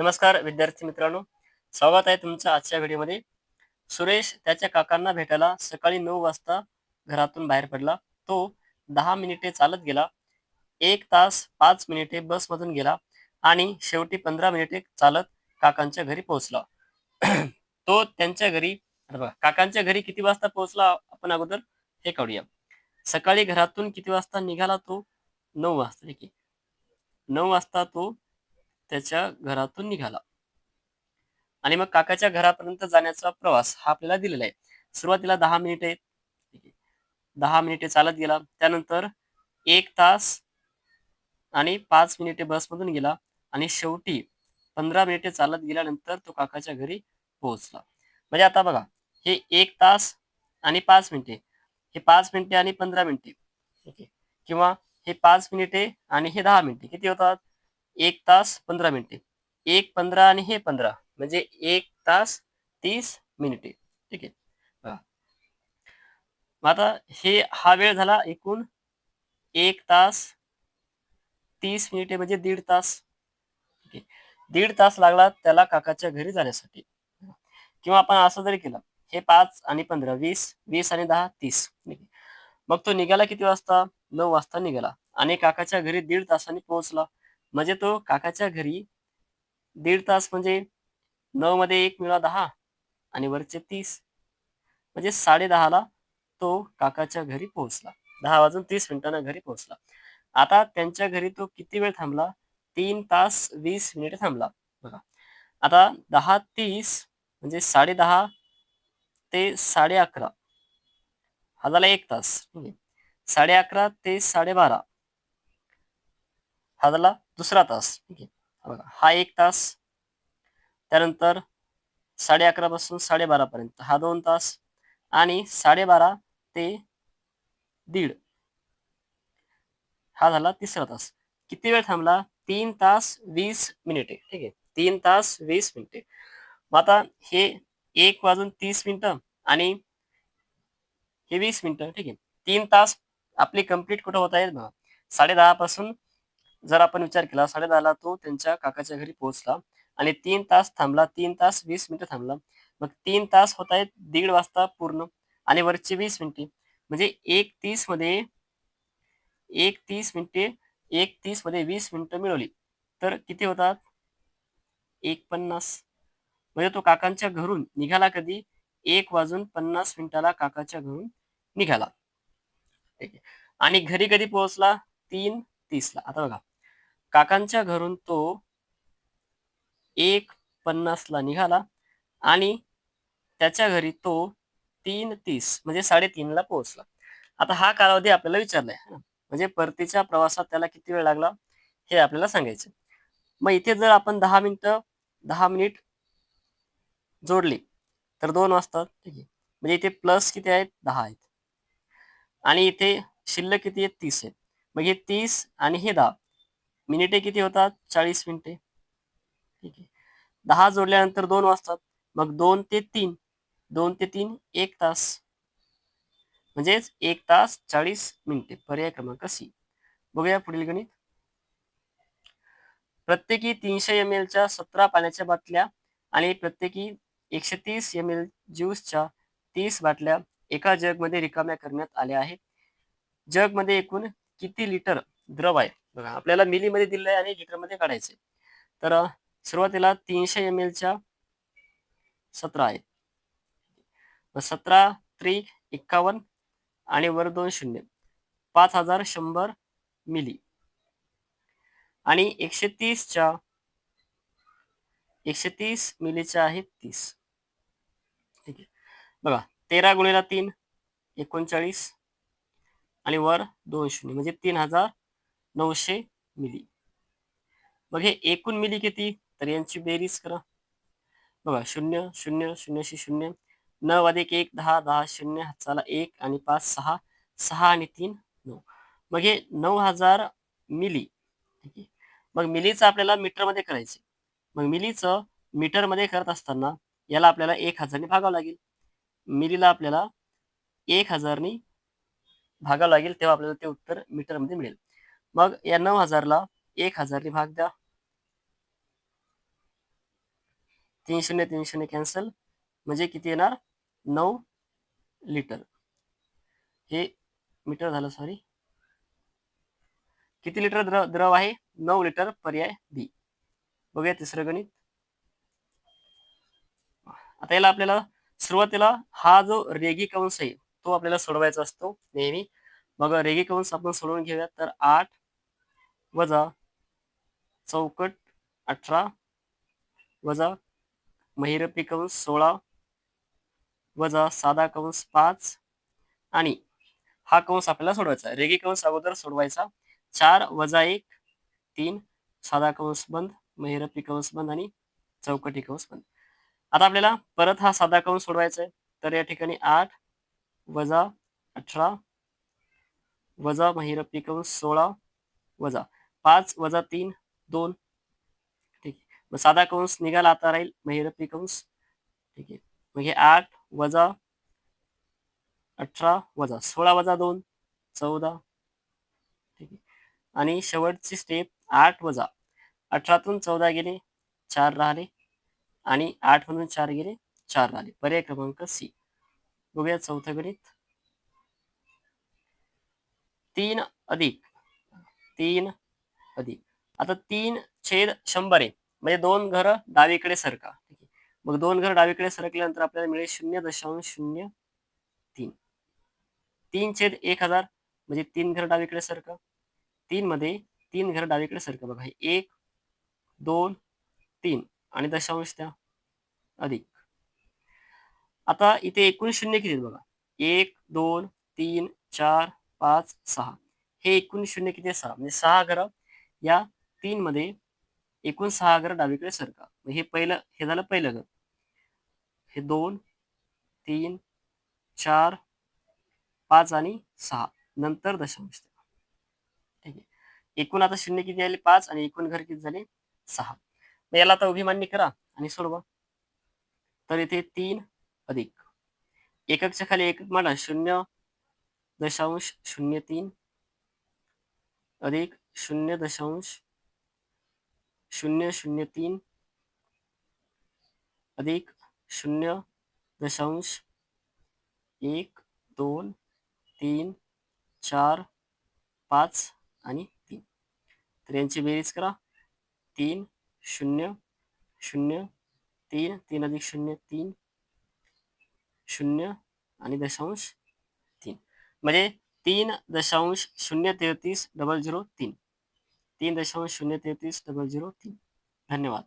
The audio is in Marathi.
नमस्कार विद्यार्थी मित्रांनो. स्वागत आहे तुमचं आजच्या व्हिडिओमध्ये. सुरेश त्याच्या काकांना भेटायला सकाळी नऊ वाजता घरातून बाहेर पडला. तो दहा मिनिटे चालत गेला. एक तास पाच मिनिटे बसमधून गेला आणि शेवटी पंधरा मिनिटे चालत काकांच्या घरी पोहोचला. तो त्यांच्या घरी काकांच्या घरी किती वाजता पोहोचला आपण अगोदर हे काढूया. सकाळी घरातून किती वाजता निघाला तो? नऊ वाजता ठीक आहे. नऊ वाजता तो त्याच्या घरातून निघाला. आणि मग काकाच्या घरापर्यंत जाण्याचा प्रवास हा आपल्याला दिलेला आहे. सुरुवातीला दहा मिनिटे दहा मिनिटे चालत गेला. त्यानंतर एक तास आणि पाच मिनिटे बसमधून गेला. आणि शेवटी पंधरा मिनिटे चालत गेल्यानंतर तो काकाच्या घरी पोहोचला. म्हणजे आता बघा हे एक तास आणि पाच मिनिटे हे पाच मिनिटे आणि पंधरा मिनिटे ओके. किंवा हे पाच मिनिटे आणि हे दहा मिनिटे किती होतात? एक तास पंधरा मिनिटे. एक पंधरा आणि हे पंधरा म्हणजे एक तास तीस मिनिटे. ठीक आहे? आता हे हा वेळ झाला एकूण एक तास तीस मिनिटे म्हणजे दीड तास. ठीक आहे? दीड तास लागला त्याला काकाच्या घरी जाण्यासाठी. किंवा आपण असं जरी केलं हे पाच आणि पंधरा वीस वीस आणि दहा तीस. मग तो निघाला किती वाजता? नऊ वाजता निघाला. आणि काकाच्या घरी दीड तासांनी पोहोचला. म्हणजे तो काकाच्या घरी दीड तास म्हणजे नऊ मध्ये एक मिळा दहा आणि वरचे तीस. म्हणजे साडे दहाला तो काकाच्या घरी पोहोचला. दहा वाजून तीस मिनिटांना घरी पोहोचला. आता त्यांच्या घरी तो किती वेळ थांबला? तीन तास वीस मिनिट थांबला. बघा. आता दहा तीस म्हणजे साडे दहा ते साडे अकरा. हा झाला एक तास. साडे अकरा ते साडेबारा हा झाला दुसरा तास. ठीक आहे. हा बघा हा एक तास त्यानंतर साडे अकरा पासून साडेबारा पर्यंत. हा दोन तास आणि साडेबारा ते दीड. हा झाला तिसरा तास. किती वेळ थांबला? तीन तास वीस मिनिटे. ठीक आहे. तीन तास वीस मिनिटे. मग आता हे एक वाजून तीस मिनिटं आणि हे वीस मिनिटं. ठीक आहे. तीन तास आपली कंप्लीट कुठं होत आहेत बघा? साडे दहा पासून जर आपण विचार केला साडे दहाला तो त्यांच्या काकाच्या घरी पोहोचला आणि तीन तास थांबला तीन तास वीस मिनिटं थांबला. मग तीन तास होत आहेत दीड वाजता पूर्ण आणि वरचे वीस मिनिटे. म्हणजे एक तीसमध्ये एक तीस मिनिटे एक तीसमध्ये वीस मिनिटं मिळवली. तर किती होतात? एक पन्नास. म्हणजे तो काकांच्या घरून निघाला कधी? एक वाजून पन्नास मिनिटाला काकाच्या घरून निघाला. ठीक आहे. आणि घरी कधी पोहोचला? तीन तीसला. आता बघा. काकांच्या घरून तो एक पन्नासला निघाला आणि त्याच्या घरी तो तीन तीस म्हणजे साडेतीनला पोहोचला. आता हा कालावधी आपल्याला विचारलाय म्हणजे परतीच्या प्रवासात त्याला किती वेळ लागला हे आपल्याला सांगायचं मग इथे जर आपण दहा मिनिटं दहा मिनिट जोडली तर दोन वाजतात ठीक आहे. म्हणजे इथे प्लस किती आहेत? दहा आहेत. आणि इथे शिल्लक किती आहेत? तीस आहेत. मग हे तीस आणि हे दहा. मिनिटे किती होतात? चाळीस मिनिटे. ठीक आहे. दहा जोडल्यानंतर दोन वाजतात. मग दोन ते तीन. दोन ते तीन एक तास. म्हणजेच एक तास चाळीस मिनिटे. पर्याय क्रमांक सी. बघूया पुढील गणित. प्रत्येकी तीनशे एम एलच्या सतरा पाण्याच्या बाटल्या आणि प्रत्येकी एकशे तीस एम एल ज्यूसच्या तीस बाटल्या एका जगमध्ये रिकाम्या करण्यात आल्या आहेत. जगमध्ये एकूण किती लिटर द्रव आहे? बघा आपल्याला मिलीमध्ये दिलंय आणि लिटरमध्ये काढायचंय. तर सुरुवातीला तीनशे एम एलच्या सतरा आहेत. सतरा त्रिक एक्कावन्न आणि वर दोन शून्य. पाच हजार शंभर मिली. आणि एकशे तीसच्या एकशे तीस मिलीच्या आहेत तीस. ठीक आहे. बघा तेरा गुणीला तीन एकोणचाळीस आणि वर दोन शून्य. म्हणजे तीन हजार नऊशे मिली. मग हे एकूण मिली किती? तर यांची बेरीज करा. बघा शून्य शून्य शून्यशी शून्य. नऊ अधिक एक दहा दहा शून्य हाताला एक आणि पाच सहा सहा आणि तीन नऊ. मग हे नऊ हजार मिली. ठीक आहे? मग मिलीचं आपल्याला मीटरमध्ये करायचे मग मिलीचं मीटरमध्ये करत असताना याला आपल्याला एक हजारने भागावं लागेल. मिलीला आपल्याला एक हजारनी भागावं लागेल तेव्हा आपल्याला ते उत्तर मीटरमध्ये मिळेल. मग या नऊ हजारला एक हजारने भाग द्या. तीन शून्य तीन शून्य कॅन्सल म्हणजे किती येणार? नऊ लिटर हे मीटर झालं सॉरी किती लिटर द्रव द्रव आहे? नऊ लिटर पर्याय बी बघूया तिसरं गणित. आता याला आपल्याला सुरुवातीला हा जो रेगी कंस आहे तो आपल्याला सोडवायचा असतो नेहमी. मग रेगी कंस आपण सोडवून घेऊया तर आठ वजा चौकट अठरा वजा महिरपी कंस सोळा वजा साधा कंस पाच. आणि हा कंस आपल्याला सोडवायचा रेगी कंस अगोदर सोडवायचा. चार वजा एक तीन साधा कंस बंद महिरपी कंस बंद आणि चौकटी कंस बंद. आता आपल्याला परत हा साधा कंस सोडवायचा आहे. तर या ठिकाणी आठ वजा अठरा वजा महिरपी कंस सोळा वजा. पाच वजा तीन दोन. ठीक आहे. मग साधा कंस निघाला आता राहील महिरपी कंस. ठीक आहे. मग हे आठ वजा अठरा वजा सोळा वजा दोन चौदा. ठीक आहे. आणि शेवटची स्टेप आठ वजा अठरातून चौदा गेले चार राहिले. आणि आठ म्हणून चार गेले चार राहिले. पर्याय क्रमांक सी बघूया चौथं गणित. तीन अधिक तीन अधिक आता तीन छेद शंभर आहे म्हणजे दोन घर डावीकडे सरका. मग दोन घर डावीकडे सरकल्यानंतर आपल्याला मिळेल शून्य दशांश शून्य तीन. तीन छेद एक हजार म्हणजे तीन घर डावीकडे सरका. तीन मध्ये तीन घर डावीकडे सरका. बघा हे एक दोन तीन आणि दशांश त्या अधिक. आता इथे एकूण शून्य किती आहेत बघा? एक दोन तीन चार पाच सहा. हे एकूण शून्य किती सहा. म्हणजे सहा घर या तीन मध्ये एकूण सहा घर डावीकडे सरका. मग हे पहिलं हे झालं पहिलं घर. हे दोन तीन चार पाच आणि सहा. नंतर दशांश ठीक आहे. एकूण आता शून्य किती आले? पाच आणि एकूण घर किती झाले? सहा. मग याला आता उभी करा आणि सोडवा. तर इथे तीन अधिक. एककच्या खाली एक म्हणा शून्य दशांश शून्य तीन अधिक शून्य दशांश शून्य शून्य तीन अधिक शून्य दशांश एक दोन तीन चार पाच आणि तीन. तर यांची बेरीज करा. तीन शून्य शून्य तीन तीन अधिक शून्य तीन शून्य आणि दशांश तीन. म्हणजे तीन दशांश शून्य तेहतीस डबल झिरो तीन. तीन दशांश शून्य तेहतीस डबल झिरो तीन. धन्यवाद.